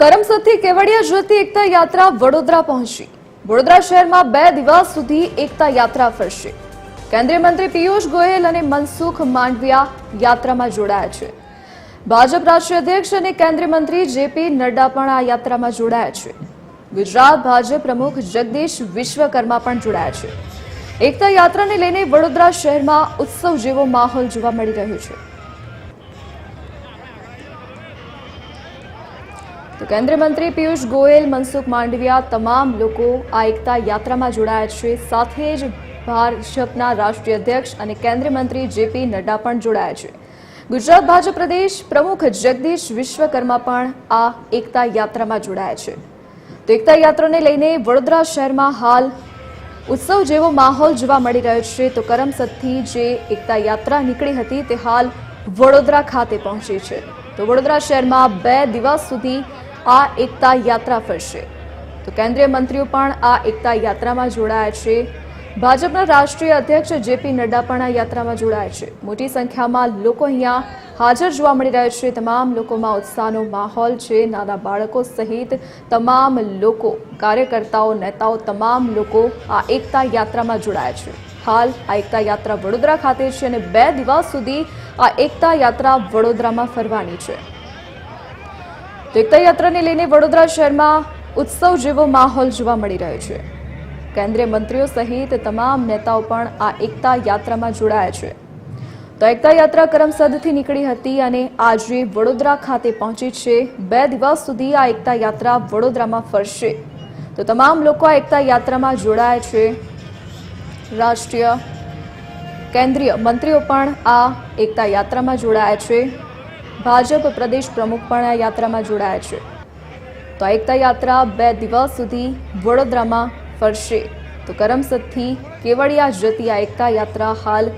કરમસદથી કેવડિયા જતી એકતા યાત્રા વડોદરા પહોંચી. વડોદરા શહેરમાં બે દિવસ સુધી એકતા યાત્રા ફરશે. કેન્દ્રીય મંત્રી પિયુષ ગોયલ અને મનસુખ માંડવિયા યાત્રામાં જોડાયા છે. ભાજપ રાષ્ટ્રીય અધ્યક્ષ અને કેન્દ્રીય મંત્રી જેપી નડ્ડા પણ આ યાત્રામાં જોડાયા છે. ગુજરાત ભાજપ પ્રમુખ જગદીશ વિશ્વકર્મા પણ જોડાયા છે. એકતા યાત્રાને લઈને વડોદરા શહેરમાં ઉત્સવ જેવો માહોલ જોવા મળી રહ્યો છે. તો કેન્દ્રીય મંત્રી પિયુષ ગોયલ, મનસુખ માંડવિયા તમામ લોકો આ એકતા યાત્રામાં જોડાયા છે. સાથે જ ભાજપના રાષ્ટ્રીય અધ્યક્ષ અને કેન્દ્રીય મંત્રી જેપી નડ્ડા પણ જોડાયા છે. ગુજરાત ભાજપ પ્રદેશ પ્રમુખ જગદીશ વિશ્વકર્મા પણ આ એકતા યાત્રામાં જોડાયા છે. તો એકતા યાત્રાને લઈને વડોદરા શહેરમાં હાલ ઉત્સવ જેવો માહોલ જોવા મળી રહ્યો છે. તો કરમસદથી જે એકતા યાત્રા નીકળી હતી તે હાલ વડોદરા ખાતે પહોંચી છે. તો વડોદરા શહેરમાં બે દિવસ સુધી આ એકતા યાત્રા ફરશે. તો કેન્દ્રીય મંત્રીઓ પણ આ એકતા યાત્રામાં જોડાયા છે. ભાજપના રાષ્ટ્રીય અધ્યક્ષ જેપી નડ્ડા પણ આ યાત્રામાં જોડાયા છે. મોટી સંખ્યામાં લોકો અહીંયા હાજર જોવા મળી રહ્યા છે. તમામ લોકોમાં ઉત્સાહનો માહોલ છે. નાના બાળકો સહિત તમામ લોકો, કાર્યકર્તાઓ, નેતાઓ, તમામ લોકો આ એકતા યાત્રામાં જોડાયા છે. હાલ આ એકતા યાત્રા વડોદરા ખાતે છે અને બે દિવસ સુધી આ એકતા યાત્રા વડોદરામાં ફરવાની છે. તો એકતા યાત્રાને લઈને વડોદરા શહેરમાં ઉત્સવ જેવો માહોલ જોવા મળી રહ્યો છે. કેન્દ્રીય મંત્રીઓ સહિત તમામ નેતાઓ પણ આ એકતા યાત્રામાં જોડાયા છે. તો એકતા યાત્રા કરમસદથી નીકળી હતી અને આજે વડોદરા ખાતે પહોંચી છે. બે દિવસ સુધી આ એકતા યાત્રા વડોદરામાં ફરશે. તો તમામ લોકો આ એકતા યાત્રામાં જોડાયા છે. રાષ્ટ્રીય કેન્દ્રીય મંત્રીઓ પણ આ એકતા યાત્રામાં જોડાયા છે. ભાજપ પ્રદેશ પ્રમુખ પણ આ યાત્રામાં જોડાયા છે. તો એકતા યાત્રા બે દિવસ સુધી વડોદરામાં ફરશે. તો કરમસદથી કેવડિયા જતી આ એકતા યાત્રા હાલ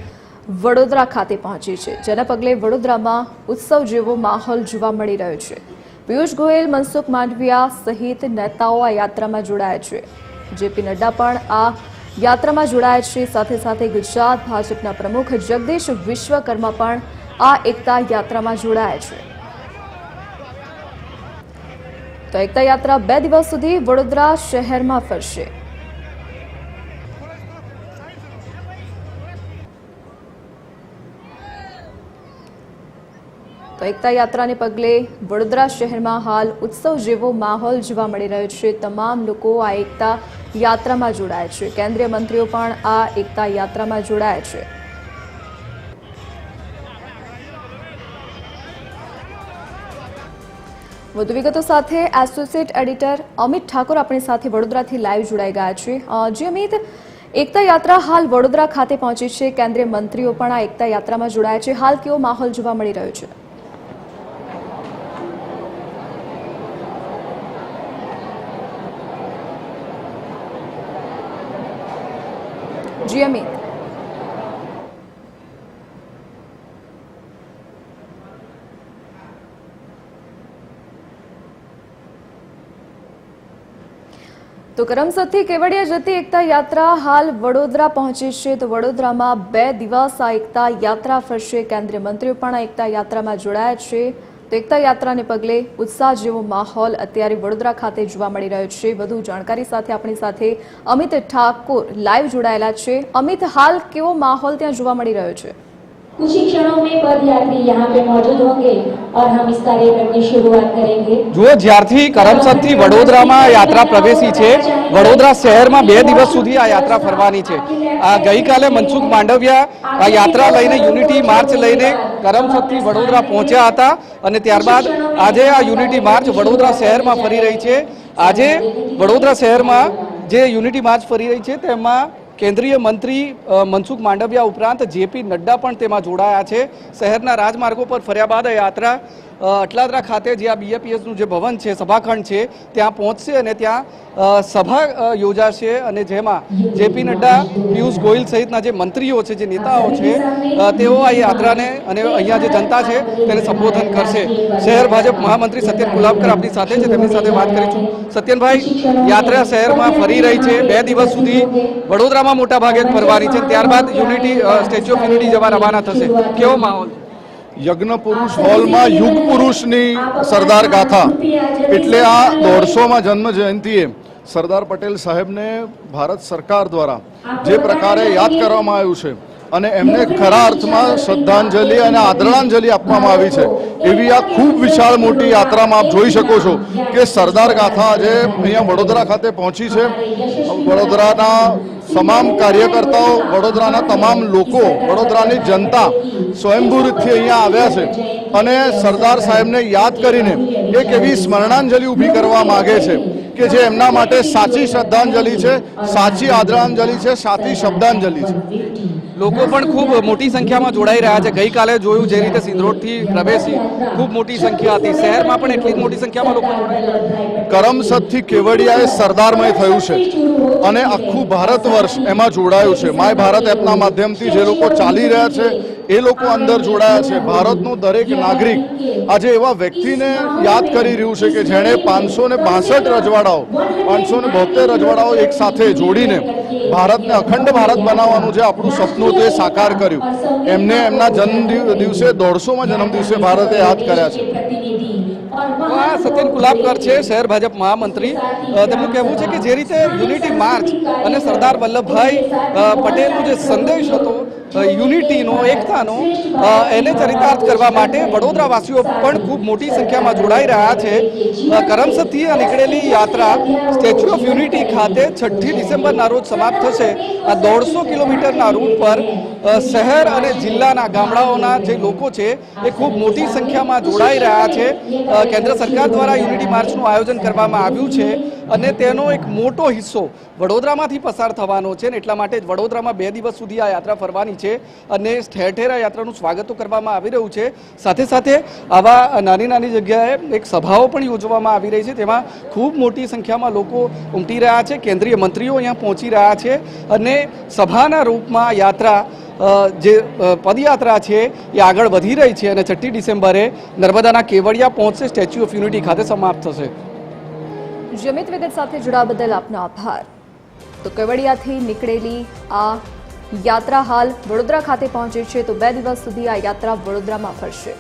વડોદરા ખાતે પહોંચી છે. જેના પગલે વડોદરામાં ઉત્સવ જેવો માહોલ જોવા મળી રહ્યો છે. પિયુષ ગોયલ, મનસુખ માંડવિયા સહિત નેતાઓ આ યાત્રામાં જોડાયા છે. જેપી નડ્ડા પણ આ યાત્રામાં જોડાયા છે. સાથે સાથે ગુજરાત ભાજપના પ્રમુખ જગદીશ વિશ્વકર્મા પણ આ એકતા યાત્રામાં જોડાયા છે. તો એકતા યાત્રા બે દિવસ સુધી વડોદરા શહેરમાં ફરશે. તો એકતા યાત્રાને પગલે વડોદરા શહેરમાં હાલ ઉત્સવ જેવો માહોલ જોવા મળી રહ્યો છે. તમામ લોકો આ એકતા યાત્રામાં જોડાયા છે. કેન્દ્રીય મંત્રીઓ પણ આ એકતા યાત્રામાં જોડાયા છે. વધુ વિગતો સાથે એસોસિએટ એડિટર અમિત ઠાકોર આપણી સાથે વડોદરાથી લાઈવ જોડાઈ ગયા છે. જી અમિત, એકતા યાત્રા હાલ વડોદરા ખાતે પહોંચી છે. કેન્દ્રીય મંત્રીઓ પણ આ એકતા યાત્રામાં જોડાયા છે. હાલ કેવો માહોલ જોવા મળી રહ્યો છે? જી અમિત. તો કરમસદથી કેવડિયા જતી એકતા યાત્રા હાલ વડોદરા પહોંચી છે. તો વડોદરામાં બે દિવસ આ એકતા યાત્રા ફરશે. કેન્દ્રીય મંત્રીઓ પણ આ એકતા યાત્રામાં જોડાયા છે. તો એકતા યાત્રાને પગલે ઉત્સાહ જેવો માહોલ અત્યારે વડોદરા ખાતે જોવા મળી રહ્યો છે. વધુ જાણકારી સાથે આપણી સાથે અમિત ઠાકોર લાઈવ જોડાયેલા છે. અમિત, હાલ કેવો માહોલ ત્યાં જોવા મળી રહ્યો છે? कुछ ही क्षणों में पद यात्री यहाँ पे मौजूद होंगे और हम इस कार्यक्रम की शुरुआत करेंगे જુઓ જ્યારથી કરમસદથી વડોદરામાં યાત્રા પ્રવેશી છે વડોદરા શહેરમાં બે દિવસ સુધી આ યાત્રા ફરવાની છે આ ગઈકાલે મનસુખ માંડવિયા આ યાત્રા લઈને યુનિટી માર્ચ લઈને કરમસદથી વડોદરા પહોંચ્યા હતા અને ત્યારબાદ આજે આ યુનિટી માર્ચ વડોદરા શહેરમાં ફરી રહી છે આજે વડોદરા શહેરમાં જે યુનિટી માર્ચ ફરી રહી છે તેમાં કેન્દ્રીય મંત્રી મનસુખ માંડવિયા ઉપરાંત જેપી નડ્ડા પણ તેમાં જોડાયા છે. શહેરના રાજમાર્ગો પર ફર્યા બાદ યાત્રા અટલાદરા ખાતે જે આ બીએપીએસનું જે ભવન છે, સભાખંડ છે, ત્યાં પહોંચશે અને ત્યાં સભા યોજાશે અને જેમાં જેપી નડ્ડા, પિયુષ ગોયલ સહિતના જે મંત્રીઓ છે, જે નેતાઓ છે તેઓ આ યાત્રાને અને અહીંયા જે જનતા છે, તેને સંબોધન કરશે. શહેર ભાજપ મહામંત્રી સત્યન ગુલાબકર આપણી સાથે છે, તેમની સાથે વાત કરીશું. સત્યનભાઈ, યાત્રા શહેરમાં ફરી રહી છે, બે દિવસ સુધી વડોદરામાં મોટા ભાગે ફરવાની છે, ત્યારબાદ યુનિટી સ્ટેચ્યુ ઓફ યુનિટી જવા રવાના થશે. કેવો માહોલ યજ્ઞ પુરુષ હોલમાં યુગ પુરુષની સરદાર ગાથા. એટલે આ દોઢસોમાં જન્મ જયંતિએ સરદાર પટેલ સાહેબને ભારત સરકાર દ્વારા જે પ્રકારે યાદ કરવામાં આવ્યું છે અને એમને ખરા અર્થમાં શ્રદ્ધાંજલિ અને આદરાંજલિ આપવામાં આવી છે, એવી આ ખૂબ વિશાળ મોટી યાત્રામાં આપ જોઈ શકો છો કે સરદાર ગાથા આજે અહીંયા વડોદરા ખાતે પહોંચી છે. વડોદરાના તમામ કાર્યકર્તાઓ, વડોદરાના તમામ લોકો, વડોદરાની જનતા સ્વયંભૂરીથી અહીંયા આવ્યા છે. અને સરદાર સાહેબને યાદ કરીને એક એવી સ્મરણાંજલિ ઊભી કરવા માગે છે કે જે એમના માટે સાચી શ્રદ્ધાંજલિ છે, સાચી આદરાંજલિ છે, સાચી શબ્દાંજલિ છે. લોકો પણ ખૂબ મોટી સંખ્યામાં જોડાઈ રહ્યા છે. ગઈકાલે જોયું જે રીતે સિંધરોડથી પ્રવેશી ખૂબ મોટી સંખ્યા હતી. શહેરમાં પણ એટલી જ મોટી સંખ્યામાં લોકો. કરમસદથી કેવડિયા એ સરદારમય થયું છે અને આખું ભારત વર્ષ એમાં જોડાયું છે. માય ભારત એપના માધ્યમથી જે લોકો ચાલી રહ્યા છે એ લોકો અંદર જોડાયા છે. ભારતનો દરેક નાગરિક આજે એવા વ્યક્તિને યાદ કરી રહ્યું છે કે જેણે પાંચસો ને બાસઠ રજવાડાઓ પાંચસો ને બોતેર રજવાડાઓ એક સાથે જોડીને ભારતને અખંડ ભારત બનાવવાનું જે આપણું સપનું એ સાકાર કર્યું. એમને એમના જન્મ દિવસે દોઢસોમાં જન્મ દિવસે ભારતે યાદ કર્યા છે. તો સત્યન ગુલાબકર છે, શહેર ભાજપ મહામંત્રી. તેમનું કહેવું છે કે જે રીતે યુનિટી માર્ચ અને સરદાર વલ્લભભાઈ પટેલનો જે સંદેશ હતો યુનિટીનો, એકતાનો એને ચરિતાર્થ કરવા માટે વડોદરાવાસીઓ પણ ખૂબ મોટી સંખ્યામાં જોડાઈ રહ્યા છે. કરમસદથી નીકળેલી યાત્રા સ્ટેચ્યુ ઓફ યુનિટી ખાતે છઠ્ઠી ડિસેમ્બરના રોજ સમાપ્ત થશે. આ દોઢસો કિલોમીટરના રૂટ પર શહેર અને જિલ્લાના ગામડાઓના જે લોકો છે, એ ખૂબ મોટી સંખ્યામાં જોડાઈ રહ્યા છે. કેન્દ્ર સરકાર દ્વારા યુનિટી માર્ચનું આયોજન કરવામાં આવ્યું છે. અને તેનો એક મોટો હિસ્સો વડોદરામાંથી પસાર થવાનો છે ને એટલા માટે વડોદરામાં બે દિવસ સુધી આ યાત્રા ફરવાની છે અને ઠેર ઠેર આ યાત્રાનું સ્વાગત કરવામાં આવી રહ્યું છે. સાથે સાથે આવા નાની નાની જગ્યાએ એક સભાઓ પણ યોજવામાં આવી રહી છે. તેમાં ખૂબ મોટી સંખ્યામાં લોકો ઉમટી રહ્યા છે. કેન્દ્રીય મંત્રીઓ અહીંયા પહોંચી રહ્યા છે અને સભાના રૂપમાં યાત્રા જે પદયાત્રા છે એ આગળ વધી રહી છે અને છઠ્ઠી ડિસેમ્બરે નર્મદાના કેવડિયા પહોંચશે. સ્ટેચ્યુ ઓફ યુનિટી ખાતે સમાપ્ત થશે. જમિત વિગત સાથે જોડાવા બદલ આપનો આભાર. તો કેવડિયાથી નીકળેલી આ યાત્રા હાલ વડોદરા ખાતે પહોંચી છે, તો બે દિવસ સુધી આ યાત્રા વડોદરામાં ફરશે.